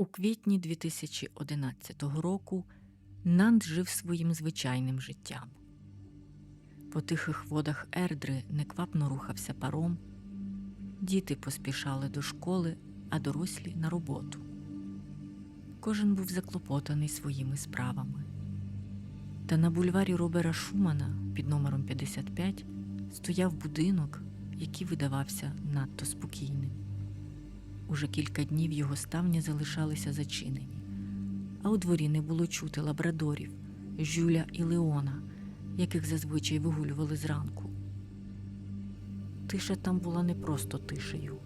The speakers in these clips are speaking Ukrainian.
У квітні 2011 року Нант жив своїм звичайним життям. По тихих водах Ердри неквапно рухався паром, діти поспішали до школи, а дорослі на роботу. Кожен був заклопотаний своїми справами. Та на бульварі Робера Шумана під номером 55 стояв будинок, який видавався надто спокійним. Уже кілька днів його ставні залишалися зачинені, а у дворі не було чути лабрадорів, Жюля і Леона, яких зазвичай вигулювали зранку. Тиша там була не просто тишею,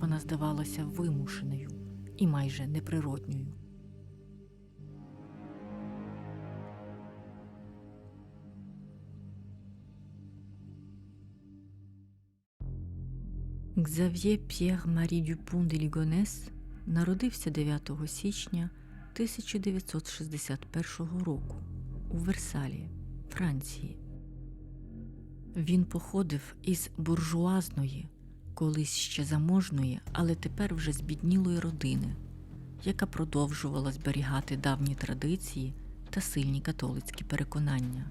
вона здавалася вимушеною і майже неприродньою. Кзав'є П'єр Марі Дюпон де Лігонес народився 9 січня 1961 року у Версалі, Франції. Він походив із буржуазної, колись ще заможної, але тепер вже збіднілої родини, яка продовжувала зберігати давні традиції та сильні католицькі переконання.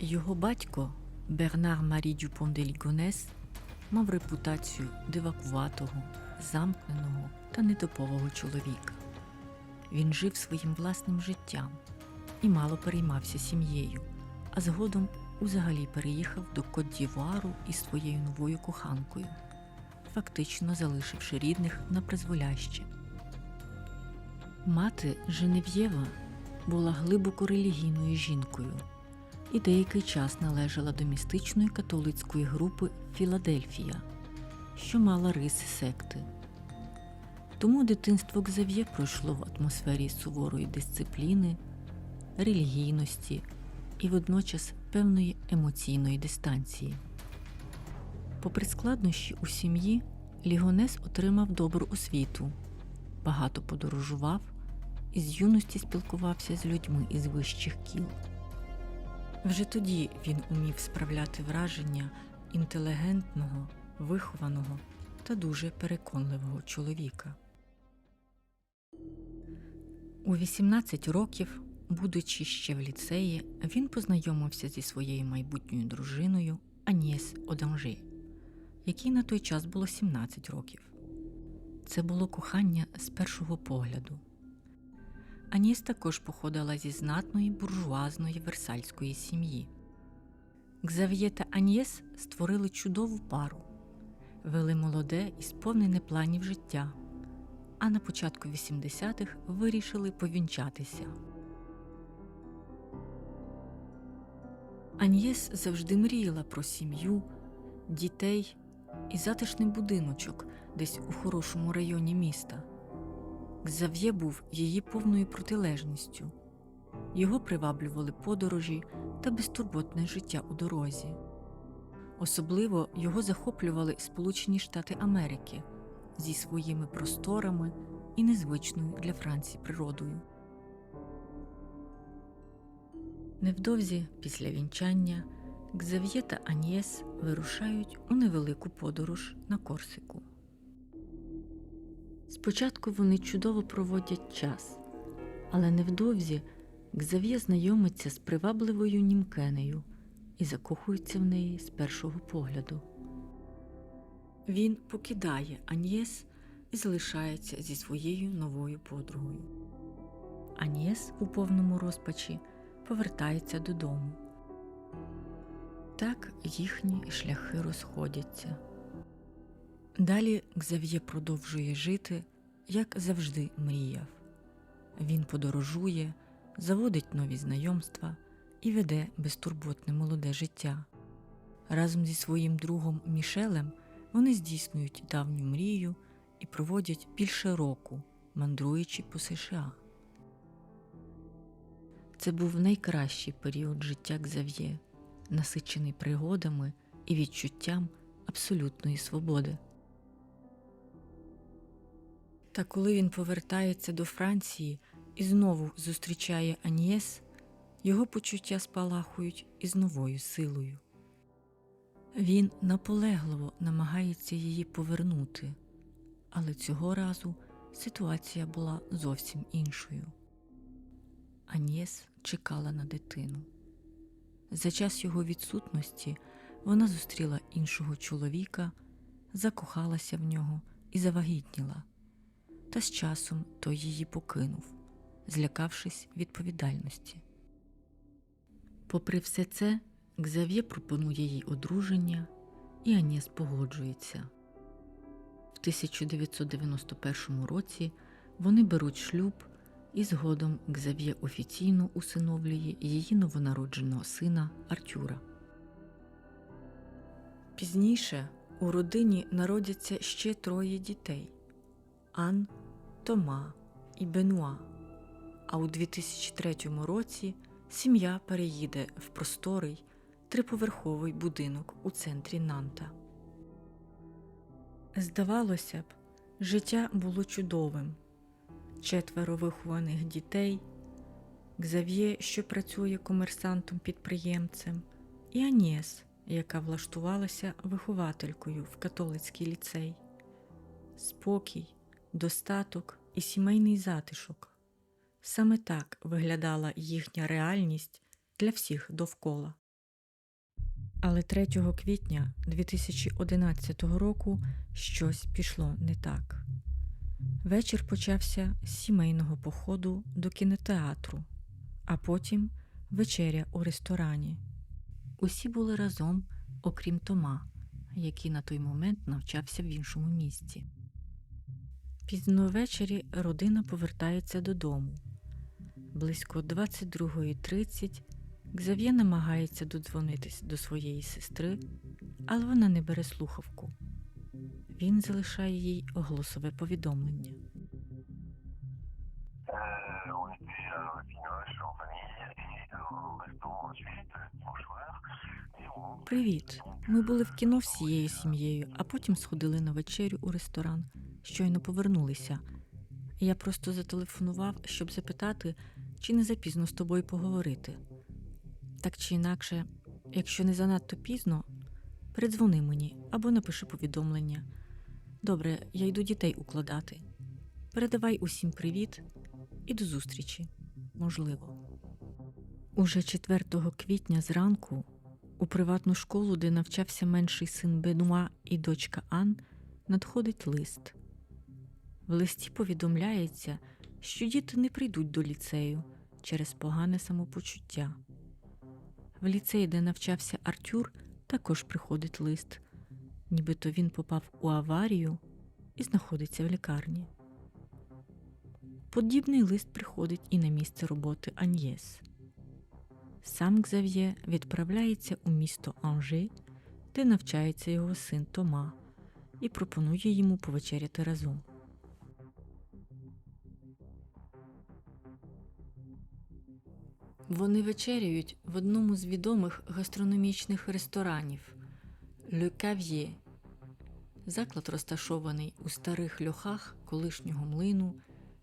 Його батько Бернар Марі Дюпон де Лігонес мав репутацію дивакуватого, замкненого та нетипового чоловіка. Він жив своїм власним життям і мало переймався сім'єю, а згодом узагалі переїхав до Кот-Дівуару із своєю новою коханкою, фактично залишивши рідних на призволяще. Мати Женев'єва була глибоко релігійною жінкою і деякий час належала до містичної католицької групи Філадельфія, що мала риси секти. Тому дитинство Кзав'є пройшло в атмосфері суворої дисципліни, релігійності і водночас певної емоційної дистанції. Попри складнощі у сім'ї, Лігонес отримав добру освіту, багато подорожував і з юності спілкувався з людьми із вищих кіл. Вже тоді він умів справляти враження інтелігентного, вихованого та дуже переконливого чоловіка. У 18 років, будучи ще в ліцеї, він познайомився зі своєю майбутньою дружиною Анєс Оданжі, якій на той час було 17 років. Це було кохання з першого погляду. Аніс також походила зі знатної буржуазної версальської сім'ї. Кзав'є та Аньєс створили чудову пару, вели молоде і сповнене планів життя, а на початку 80-х вирішили повінчатися. Аньєс завжди мріяла про сім'ю, дітей і затишний будиночок десь у хорошому районі міста. Кзав'є був її повною протилежністю. Його приваблювали подорожі та безтурботне життя у дорозі. Особливо його захоплювали Сполучені Штати Америки зі своїми просторами і незвичною для Франції природою. Невдовзі після вінчання Кзав'є та Аньєс вирушають у невелику подорож на Корсику. Спочатку вони чудово проводять час, але невдовзі Кзав'є знайомиться з привабливою німкенею і закохується в неї з першого погляду. Він покидає Аньєс і залишається зі своєю новою подругою. Аньєс у повному розпачі повертається додому. Так їхні шляхи розходяться. Далі Кзав'є продовжує жити, як завжди мріяв. Він подорожує, заводить нові знайомства і веде безтурботне молоде життя. Разом зі своїм другом Мішелем вони здійснюють давню мрію і проводять більше року, мандруючи по США. Це був найкращий період життя Кзав'є, насичений пригодами і відчуттям абсолютної свободи. Та коли він повертається до Франції і знову зустрічає Аньєс, його почуття спалахують із новою силою. Він наполегливо намагається її повернути, але цього разу ситуація була зовсім іншою. Анєс чекала на дитину. За час його відсутності вона зустріла іншого чоловіка, закохалася в нього і завагітніла. Та з часом той її покинув, злякавшись відповідальності. Попри все це, Гзав'є пропонує їй одруження, і Анєс погоджується. В 1991 році вони беруть шлюб, і згодом Гзав'є офіційно усиновлює її новонародженого сина Артюра. Пізніше у родині народяться ще троє дітей Ан, Тома і Бенуа. А у 2003 році сім'я переїде в просторий триповерховий будинок у центрі Нанта. Здавалося б, життя було чудовим. Четверо вихованих дітей, Гзав'є, що працює комерсантом-підприємцем, і Анєс, яка влаштувалася вихователькою в католицький ліцей. Спокій, достаток і сімейний затишок. Саме так виглядала їхня реальність для всіх довкола. Але 3 квітня 2011 року щось пішло не так. Вечір почався з сімейного походу до кінотеатру, а потім вечеря у ресторані. Усі були разом, окрім Тома, який на той момент навчався в іншому місці. Пізно ввечері родина повертається додому. Близько 22.30 Гзав'є намагається додзвонитись до своєї сестри, але вона не бере слухавку. Він залишає їй голосове повідомлення. Et on... Привіт! Ми були в кіно всією сім'єю, а потім сходили на вечерю у ресторан. Щойно повернулися. Я просто зателефонував, щоб запитати, чи не запізно з тобою поговорити. Так чи інакше, якщо не занадто пізно, передзвони мені або напиши повідомлення. Добре, я йду дітей укладати. Передавай усім привіт і до зустрічі. Можливо. Уже 4 квітня зранку у приватну школу, де навчався менший син Бенуа і дочка Ан, надходить лист. В листі повідомляється, що діти не прийдуть до ліцею через погане самопочуття. В ліцеї, де навчався Артюр, також приходить лист, нібито він попав у аварію і знаходиться в лікарні. Подібний лист приходить і на місце роботи Аньєс. Сам Гзав'є відправляється у місто Анжи, де навчається його син Тома, і пропонує йому повечеряти разом. Вони вечеряють в одному з відомих гастрономічних ресторанів Le Cavier. Заклад розташований у старих льохах колишнього млину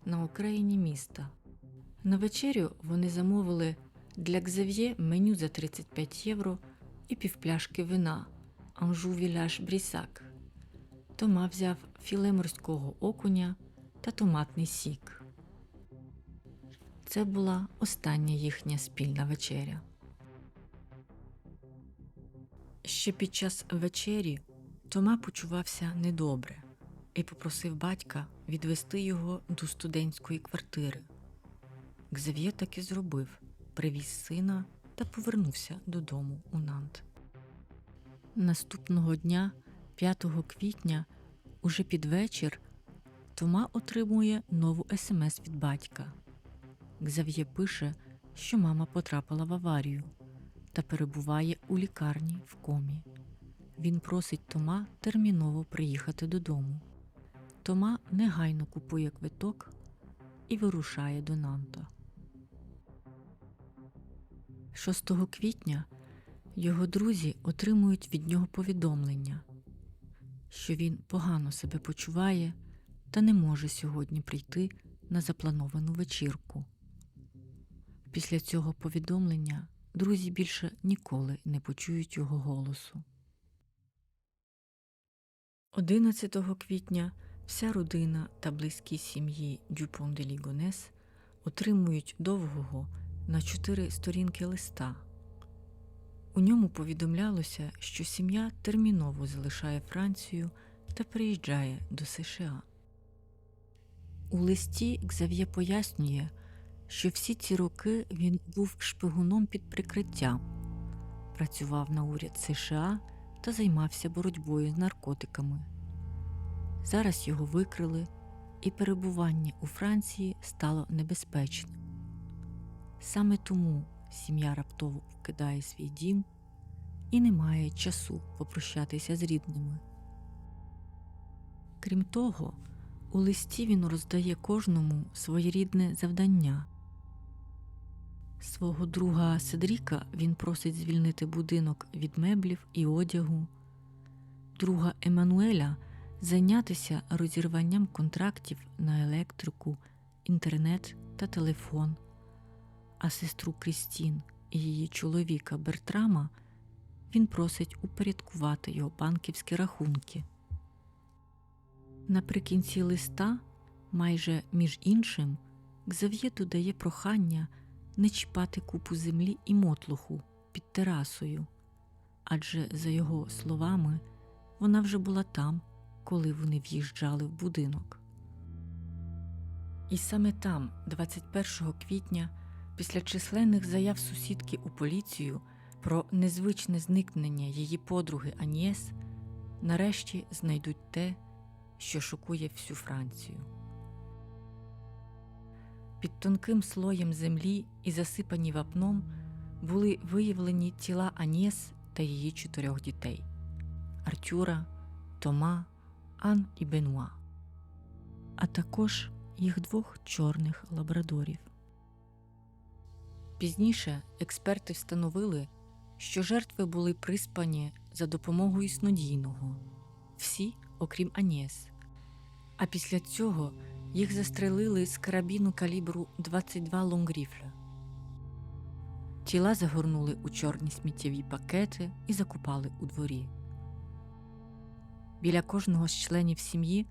на окраїні міста. На вечерю вони замовили для Гзав'є меню за 35 євро і півпляшки вина Анжу Віляш Брісак. Тома взяв філе морського окуня та томатний сік. Це була остання їхня спільна вечеря. Ще під час вечері Тома почувався недобре і попросив батька відвести його до студентської квартири. Гзав'є так і зробив, привіз сина та повернувся додому у Нант. Наступного дня, 5 квітня, уже під вечір, Тома отримує нову смс від батька. Гзав'є пише, що мама потрапила в аварію та перебуває у лікарні в комі. Він просить Тома терміново приїхати додому. Тома негайно купує квиток і вирушає до Нанта. 6 квітня його друзі отримують від нього повідомлення, що він погано себе почуває та не може сьогодні прийти на заплановану вечірку. Після цього повідомлення друзі більше ніколи не почують його голосу. 11 квітня вся родина та близькі сім'ї Дюпон де Лігонес отримують довгого на чотири сторінки листа. У ньому повідомлялося, що сім'я терміново залишає Францію та приїжджає до США. У листі Ксав'є пояснює, що всі ці роки він був шпигуном під прикриттям, працював на уряд США та займався боротьбою з наркотиками. Зараз його викрили, і перебування у Франції стало небезпечним. Саме тому сім'я раптово вкидає свій дім і не має часу попрощатися з рідними. Крім того, у листі він роздає кожному своєрідне завдання. Свого друга Седріка він просить звільнити будинок від меблів і одягу, друга Еммануеля зайнятися розірванням контрактів на електрику, інтернет та телефон, а сестру Крістін і її чоловіка Бертрама він просить упорядкувати його банківські рахунки. Наприкінці листа, майже між іншим, Ксав'є додає прохання не чіпати купу землі і мотлуху під терасою, адже, за його словами, вона вже була там, коли вони в'їжджали в будинок. І саме там, 21 квітня, після численних заяв сусідки у поліцію про незвичне зникнення її подруги Аньєс, нарешті знайдуть те, що шокує всю Францію. Під тонким слоєм землі і засипані вапном були виявлені тіла Анєс та її чотирьох дітей Артюра, Тома, Ан і Бенуа, а також їх двох чорних лабрадорів. Пізніше експерти встановили, що жертви були приспані за допомогою снодійного, всі, окрім Анєс. А після цього їх застрелили з карабіну калібру 22 лонгріфля. Тіла загорнули у чорні сміттєві пакети і закопали у дворі. Біля кожного з членів сім'ї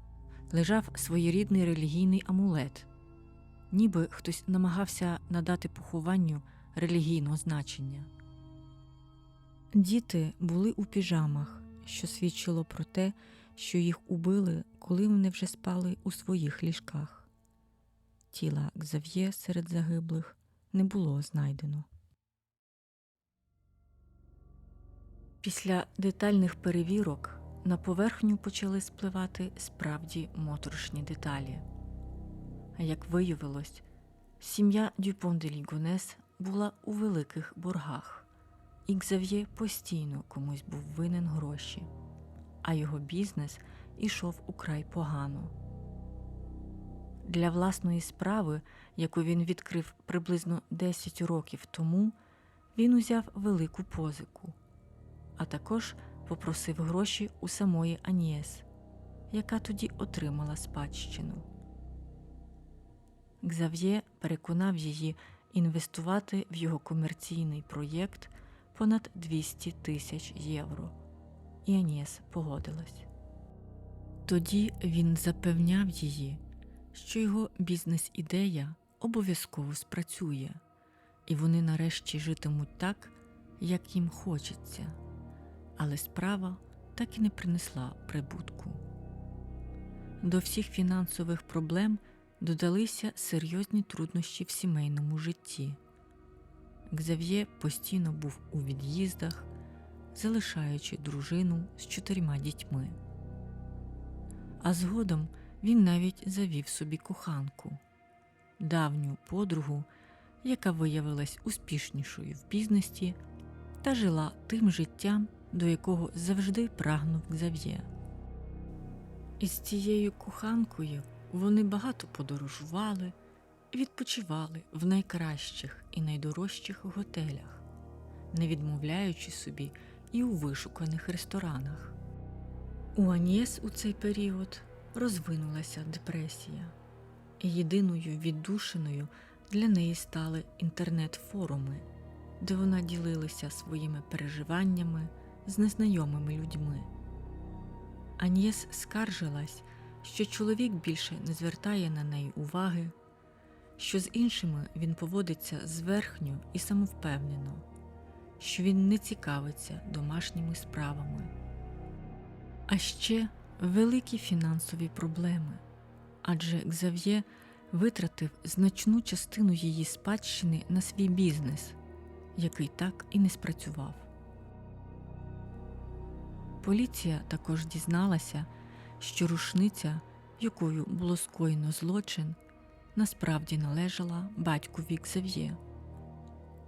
лежав своєрідний релігійний амулет, ніби хтось намагався надати похованню релігійного значення. Діти були у піжамах, що свідчило про те, що їх убили, коли вони вже спали у своїх ліжках. Тіла Ксав'є серед загиблих не було знайдено. Після детальних перевірок на поверхню почали спливати справді моторошні деталі. А як виявилось, сім'я Дюпон де Лігонес була у великих боргах, і Ксав'є постійно комусь був винен гроші, а його бізнес ішов украй погано. Для власної справи, яку він відкрив приблизно 10 років тому, він узяв велику позику, а також попросив гроші у самої Анієс, яка тоді отримала спадщину. Ксав'є переконав її інвестувати в його комерційний проєкт понад 200 тисяч євро, і Анієс погодилась. Тоді він запевняв її, що його бізнес-ідея обов'язково спрацює, і вони нарешті житимуть так, як їм хочеться, але справа так і не принесла прибутку. До всіх фінансових проблем додалися серйозні труднощі в сімейному житті. Ксав'є постійно був у від'їздах, залишаючи дружину з чотирма дітьми. А згодом він навіть завів собі коханку, давню подругу, яка виявилась успішнішою в бізнесі та жила тим життям, до якого завжди прагнув Ксав'є. Із цією коханкою вони багато подорожували відпочивали в найкращих і найдорожчих готелях, не відмовляючи собі і у вишуканих ресторанах. У Анієс у цей період розвинулася депресія, і єдиною віддушиною для неї стали інтернет-форуми, де вона ділилася своїми переживаннями з незнайомими людьми. Аньєс скаржилась, що чоловік більше не звертає на неї уваги, що з іншими він поводиться зверхньо і самовпевнено, що він не цікавиться домашніми справами. А ще великі фінансові проблеми, адже Кзав'є витратив значну частину її спадщини на свій бізнес, який так і не спрацював. Поліція також дізналася, що рушниця, якою було скоєно злочин, насправді належала батькові Ксав'є.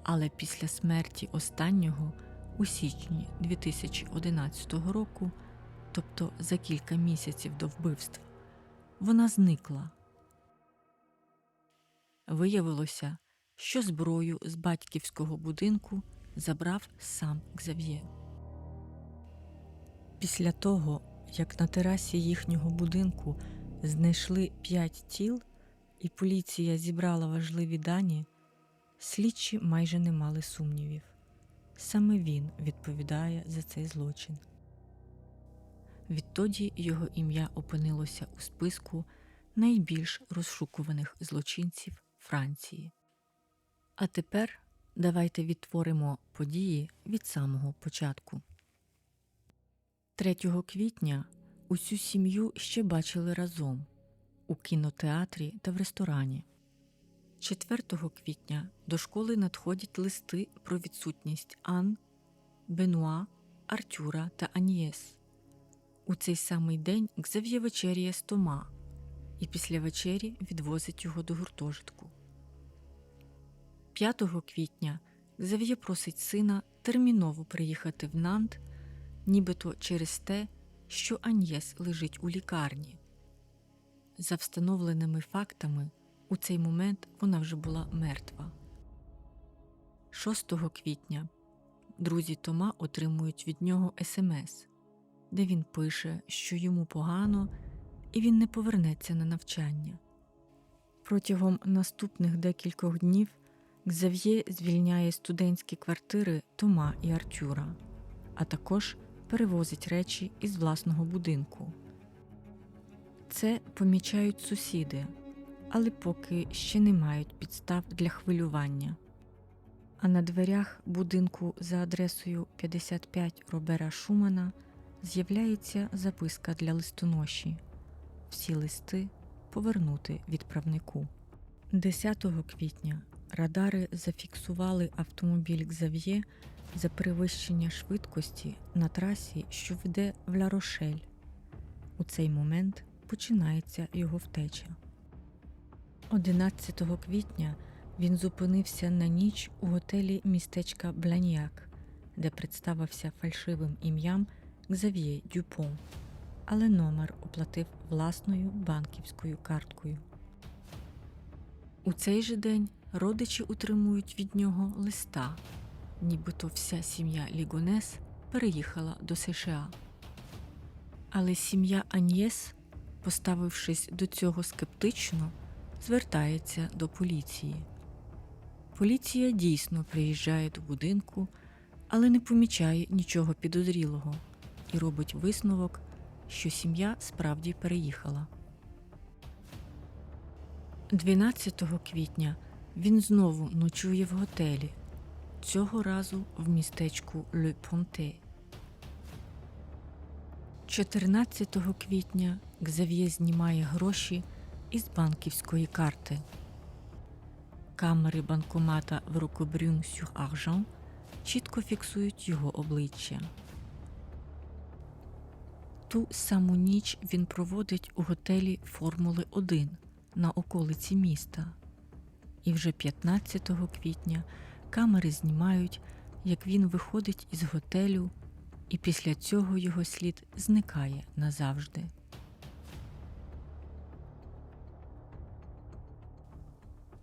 Але після смерті останнього у січні 2011 року, тобто за кілька місяців до вбивства, вона зникла. Виявилося, що зброю з батьківського будинку забрав сам Кзав'є. Після того, як на терасі їхнього будинку знайшли п'ять тіл, і поліція зібрала важливі дані, слідчі майже не мали сумнівів. Саме він відповідає за цей злочин. Відтоді його ім'я опинилося у списку найбільш розшукуваних злочинців Франції. А тепер давайте відтворимо події від самого початку. 3 квітня усю сім'ю ще бачили разом у кінотеатрі та в ресторані. 4 квітня до школи надходять листи про відсутність Ан, Бенуа, Артюра та Аньєс. У цей самий день Кзав'є вечеряє з Тома і після вечері відвозить його до гуртожитку. 5 квітня Кзав'є просить сина терміново приїхати в Нант, нібито через те, що Аньєс лежить у лікарні. За встановленими фактами, у цей момент вона вже була мертва. 6 квітня друзі Тома отримують від нього смс, де він пише, що йому погано і він не повернеться на навчання. Протягом наступних декількох днів Кзав'є звільняє студентські квартири Тома і Артюра, а також перевозить речі із власного будинку. Це помічають сусіди, але поки ще не мають підстав для хвилювання. А на дверях будинку за адресою 55 Робера Шумана з'являється записка для листоноші. Всі листи повернути відправнику. 10 квітня радари зафіксували автомобіль Кзав'є за перевищення швидкості на трасі, що веде в Ла-Рошель. У цей момент починається його втеча. 11 квітня він зупинився на ніч у готелі містечка Бланьяк, де представився фальшивим ім'ям Кзав'є Дюпон, але номер оплатив власною банківською карткою. У цей же день родичі утримують від нього листа, нібито вся сім'я Лігонес переїхала до США. Але сім'я Аньєс, поставившись до цього скептично, звертається до поліції. Поліція дійсно приїжджає до будинку, але не помічає нічого підозрілого і робить висновок, що сім'я справді переїхала. 12 квітня він знову ночує в готелі, цього разу в містечку Ле Понте. 14 квітня Кзав'є знімає гроші із банківської карти. Камери банкомата в Рокобрюн сюр Аржан чітко фіксують його обличчя. Ту саму ніч він проводить у готелі Формули 1 на околиці міста. І вже 15 квітня камери знімають, як він виходить із готелю, і після цього його слід зникає назавжди.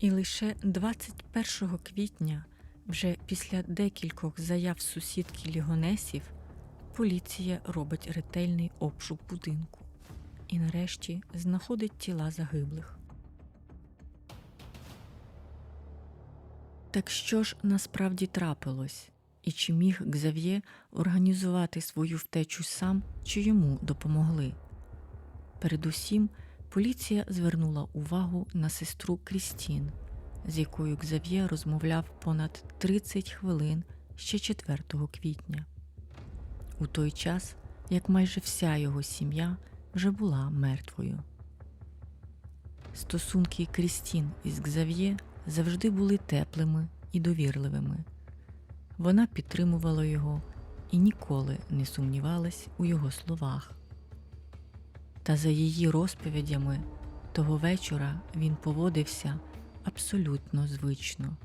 І лише 21 квітня, вже після декількох заяв сусідки Лігонесів, поліція робить ретельний обшук будинку і нарешті знаходить тіла загиблих. Так що ж насправді трапилось? І чи міг Гзав'є організувати свою втечу сам, чи йому допомогли? Передусім, поліція звернула увагу на сестру Крістін, з якою Гзав'є розмовляв понад 30 хвилин ще 4 квітня. У той час, як майже вся його сім'я вже була мертвою. Стосунки Крістін із Гзав'є завжди були теплими і довірливими. Вона підтримувала його і ніколи не сумнівалась у його словах. Та за її розповідями того вечора він поводився абсолютно звично,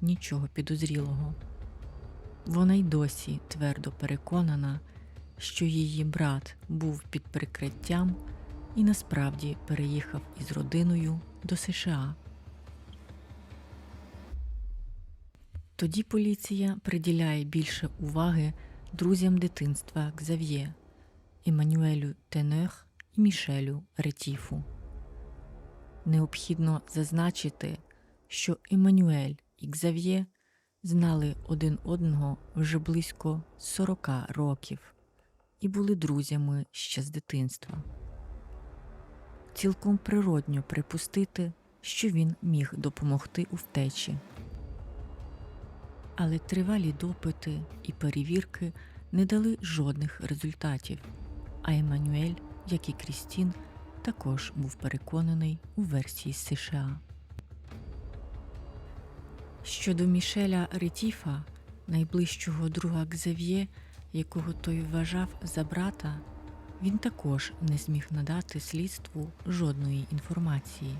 нічого підозрілого. Вона й досі твердо переконана, що її брат був під прикриттям і насправді переїхав із родиною до США. Тоді поліція приділяє більше уваги друзям дитинства Гзав'є, Еммануелю Тенех і Мішелю Ретіфу. Необхідно зазначити, що Еммануель і Гзав'є знали один одного вже близько 40 років і були друзями ще з дитинства. Цілком природньо припустити, що він міг допомогти у втечі. Але тривалі допити і перевірки не дали жодних результатів, а Еммануель, як і Крістін, також був переконаний у версії США. Щодо Мішеля Ретіфа, найближчого друга Гзав'є, якого той вважав за брата, він також не зміг надати слідству жодної інформації.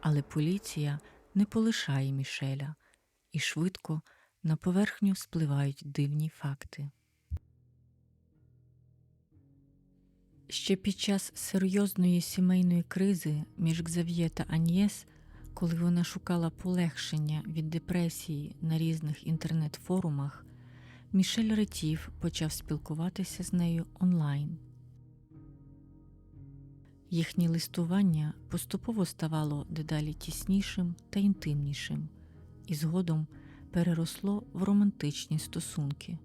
Але поліція не полишає Мішеля, і швидко на поверхню спливають дивні факти. Ще під час серйозної сімейної кризи між Гзав'є та Аньєс, коли вона шукала полегшення від депресії на різних інтернет-форумах, Мішель Ретів почав спілкуватися з нею онлайн. Їхнє листування поступово ставало дедалі тіснішим та інтимнішим і згодом переросло в романтичні стосунки.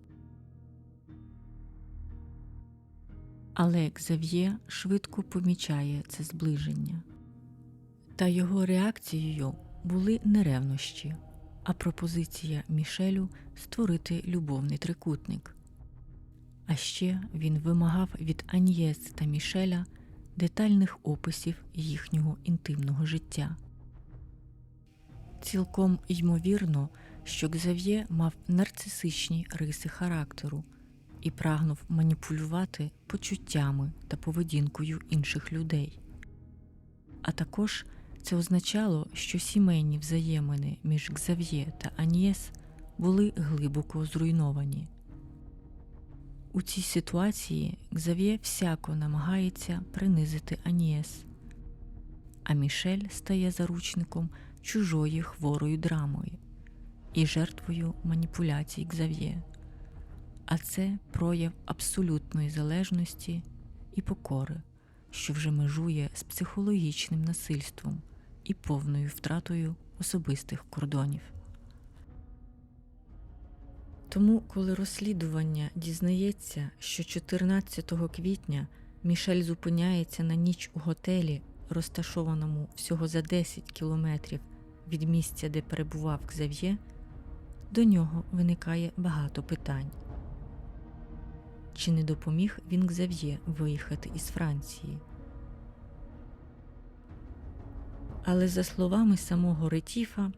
Але Ксав'є швидко помічає це зближення. Та його реакцією були не ревнощі, а пропозиція Мішелю створити любовний трикутник. А ще він вимагав від Аньєс та Мішеля детальних описів їхнього інтимного життя. Цілком ймовірно, що Гзав'є мав нарцисичні риси характеру і прагнув маніпулювати почуттями та поведінкою інших людей. А також це означало, що сімейні взаємини між Гзав'є та Аньєс були глибоко зруйновані. У цій ситуації Гзав'є всяко намагається принизити Аньєс, а Мішель стає заручником чужої хворої драмою і жертвою маніпуляцій Гзав'є. А це прояв абсолютної залежності і покори, що вже межує з психологічним насильством і повною втратою особистих кордонів. Тому, коли розслідування дізнається, що 14 квітня Мішель зупиняється на ніч у готелі, розташованому всього за 10 кілометрів від місця, де перебував Кзав'є, до нього виникає багато питань. Чи не допоміг він Кзав'є виїхати із Франції? Але за словами самого Ретіфа,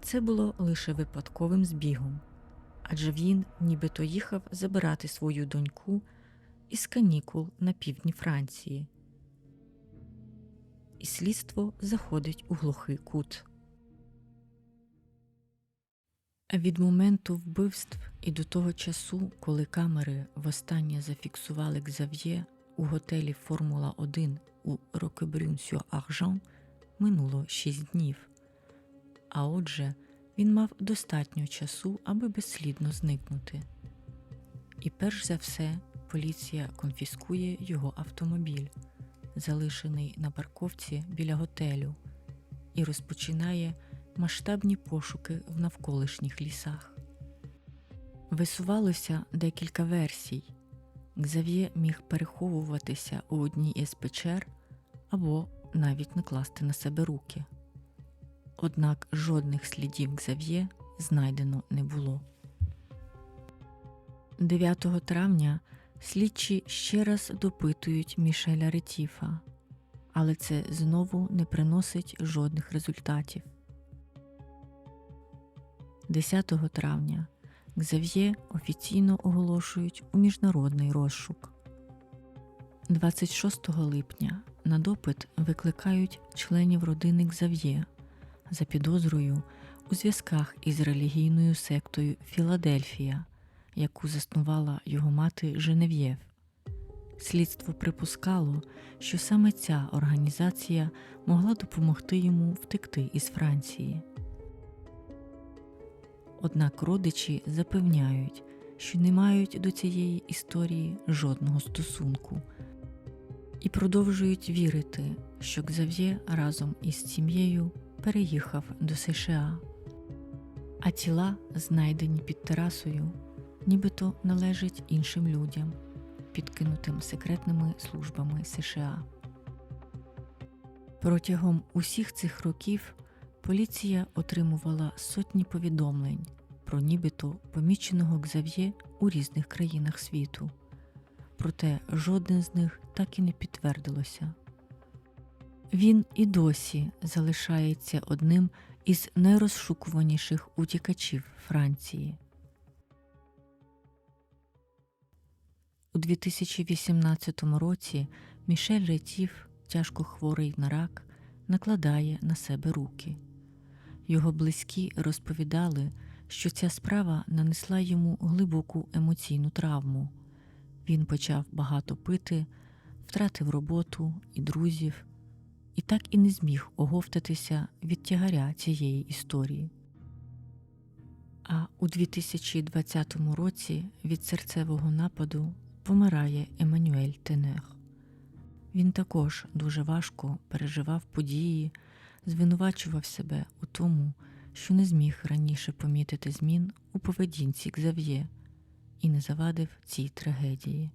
це було лише випадковим збігом, адже він нібито їхав забирати свою доньку із канікул на півдні Франції. І слідство заходить у глухий кут. Від моменту вбивств і до того часу, коли камери востаннє зафіксували Кзав'є у готелі Формула 1 у Рокебрюн сюр Аржан, минуло 6 днів. А отже, він мав достатньо часу, аби безслідно зникнути. І перш за все, поліція конфіскує його автомобіль, залишений на парковці біля готелю, і розпочинає масштабні пошуки в навколишніх лісах. Висувалося декілька версій. Гзав'є міг переховуватися у одній із печер або навіть накласти на себе руки. Однак жодних слідів Гзав'є знайдено не було. 9 травня слідчі ще раз допитують Мішеля Ретіфа, але це знову не приносить жодних результатів. 10 травня Гзав'є офіційно оголошують у міжнародний розшук. 26 липня на допит викликають членів родини Гзав'є за підозрою у зв'язках із релігійною сектою Філадельфія, яку заснувала його мати Женев'єв. Слідство припускало, що саме ця організація могла допомогти йому втекти із Франції. Однак родичі запевняють, що не мають до цієї історії жодного стосунку і продовжують вірити, що Гзав'є разом із сім'єю переїхав до США, а тіла, знайдені під терасою, нібито належать іншим людям, підкинутим секретними службами США. Протягом усіх цих років поліція отримувала сотні повідомлень про нібито поміченого Гзав'є у різних країнах світу, проте жодне з них так і не підтвердилося. Він і досі залишається одним із найрозшукуваніших утікачів Франції. У 2018 році Мішель Ретіф, тяжко хворий на рак, накладає на себе руки. Його близькі розповідали, що ця справа нанесла йому глибоку емоційну травму. Він почав багато пити, втратив роботу і друзів, і так і не зміг оговтатися від тягаря цієї історії. А у 2020 році від серцевого нападу помирає Еммануель Тенер. Він також дуже важко переживав події, звинувачував себе у тому, що не зміг раніше помітити змін у поведінці Гзав'є і не завадив цій трагедії.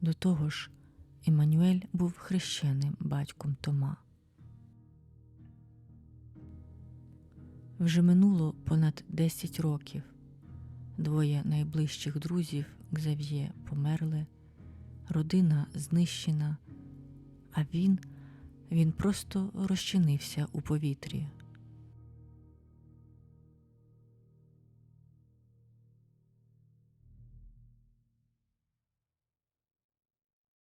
До того ж, Еммануель був хрещеним батьком Тома. Вже минуло понад 10 років. Двоє найближчих друзів Гзав'є померли, родина знищена, а він, він просто розчинився у повітрі.